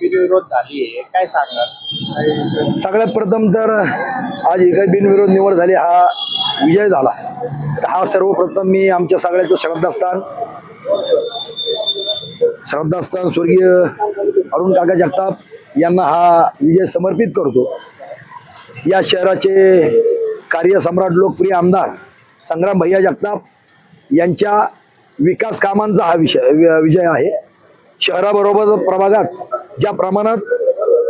बिनविरोध झाली आहे काय सांगणार सगळ्यात प्रथम तर आज ही काही बिनविरोध निवड झाली हा विजय झाला. हा सर्वप्रथम मी आमच्या सगळ्याचं श्रद्धास्थान श्रद्धास्थान स्वर्गीय अरुण काका जगताप यांना हा विजय समर्पित करतो. या शहराचे कार्यसम्राट लोकप्रिय आमदार संग्राम भैया जगताप यांच्या विकास कामांचा हा विषय वि- विजय आहे. शहराबरोबर प्रभागात ज्या प्रमाणात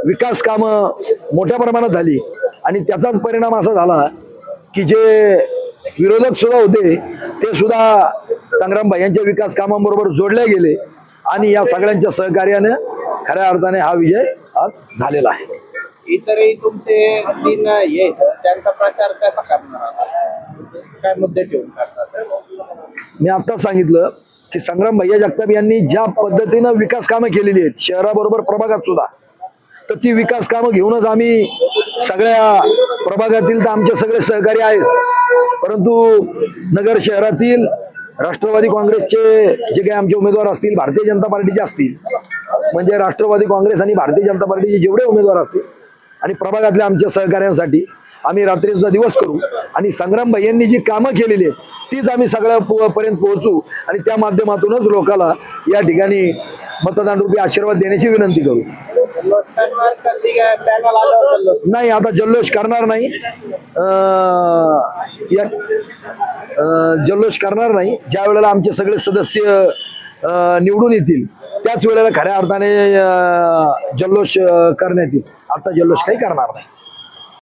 विकास कामं मोठ्या प्रमाणात झाली आणि त्याचाच परिणाम असा झाला की जे विरोधक सुद्धा होते ते सुद्धा संग्राम भाईयांच्या विकास कामांबरोबर जोडले गेले आणि या सगळ्यांच्या सहकार्याने खऱ्या अर्थाने हा विजय आज झालेला आहे. इतरही तुमचे तीन त्यांचा प्रचार कसा करणार? काय मुद्दे ठेवून करतात मी आता सांगितलं की संग्राम भैया जगताप यांनी ज्या पद्धतीनं विकास कामं केलेली आहेत शहराबरोबर प्रभागात सुद्धा तर ती विकास कामं घेऊनच आम्ही सगळ्या प्रभागातील तर आमचे सगळे सहकारी आहेत. परंतु नगर शहरातील राष्ट्रवादी काँग्रेसचे जे काही आमचे उमेदवार असतील भारतीय जनता पार्टीचे असतील म्हणजे राष्ट्रवादी काँग्रेस आणि भारतीय जनता पार्टीचे जेवढे उमेदवार असतील आणि प्रभागातल्या आमच्या सहकाऱ्यांसाठी आम्ही रात्रीचा दिवस करू. आणि संग्राम भैयांनी जी कामं केलेली आहेत तीच आम्ही सगळ्या पो- पर्यंत पोहोचू आणि त्या माध्यमातूनच लोकाला या ठिकाणी मतदानरूपी आशीर्वाद देण्याची विनंती करू. नाही आता जल्लोष करणार नाही. या जल्लोष करणार नाही. ज्या वेळेला आमचे सगळे सदस्य निवडून येतील त्याच वेळेला खऱ्या अर्थाने जल्लोष करण्यात येईल. आता जल्लोष काही करणार नाही.